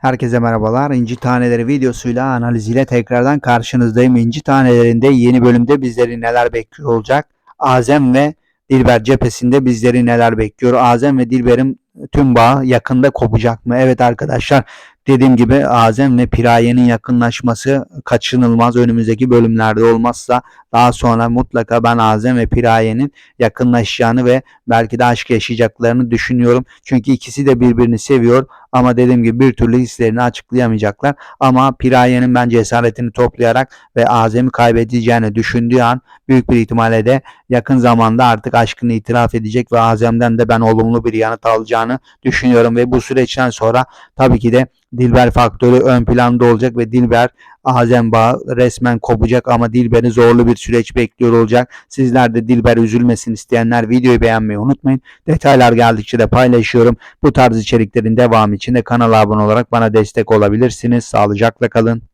Herkese merhabalar. İnci Taneleri videosuyla analiziyle tekrardan karşınızdayım. İnci Tanelerinde yeni bölümde bizleri neler bekliyor olacak? Azem ve Dilber cephesinde bizleri neler bekliyor? Azem ve Dilber'in tüm bağı yakında kopacak mı? Evet arkadaşlar dediğim gibi Azem ve Piraye'nin yakınlaşması kaçınılmaz. Önümüzdeki bölümlerde olmazsa daha sonra mutlaka ben Azem ve Piraye'nin yakınlaşacağını ve belki de aşk yaşayacaklarını düşünüyorum. Çünkü ikisi de birbirini seviyor ama dediğim gibi bir türlü hislerini açıklayamayacaklar. Ama Piraye'nin ben cesaretini toplayarak ve Azem'i kaybedeceğini düşündüğü an büyük bir ihtimalle de yakın zamanda artık aşkını itiraf edecek ve Azem'den de ben olumlu bir yanıt alacağını düşünüyorum ve bu süreçten sonra tabii ki de Dilber faktörü ön planda olacak ve Dilber Azem bağı resmen kopacak ama Dilber'i zorlu bir süreç bekliyor olacak. Sizler de Dilber üzülmesin isteyenler videoyu beğenmeyi unutmayın. Detaylar geldikçe de paylaşıyorum. Bu tarz içeriklerin devamı için de kanala abone olarak bana destek olabilirsiniz. Sağlıcakla kalın.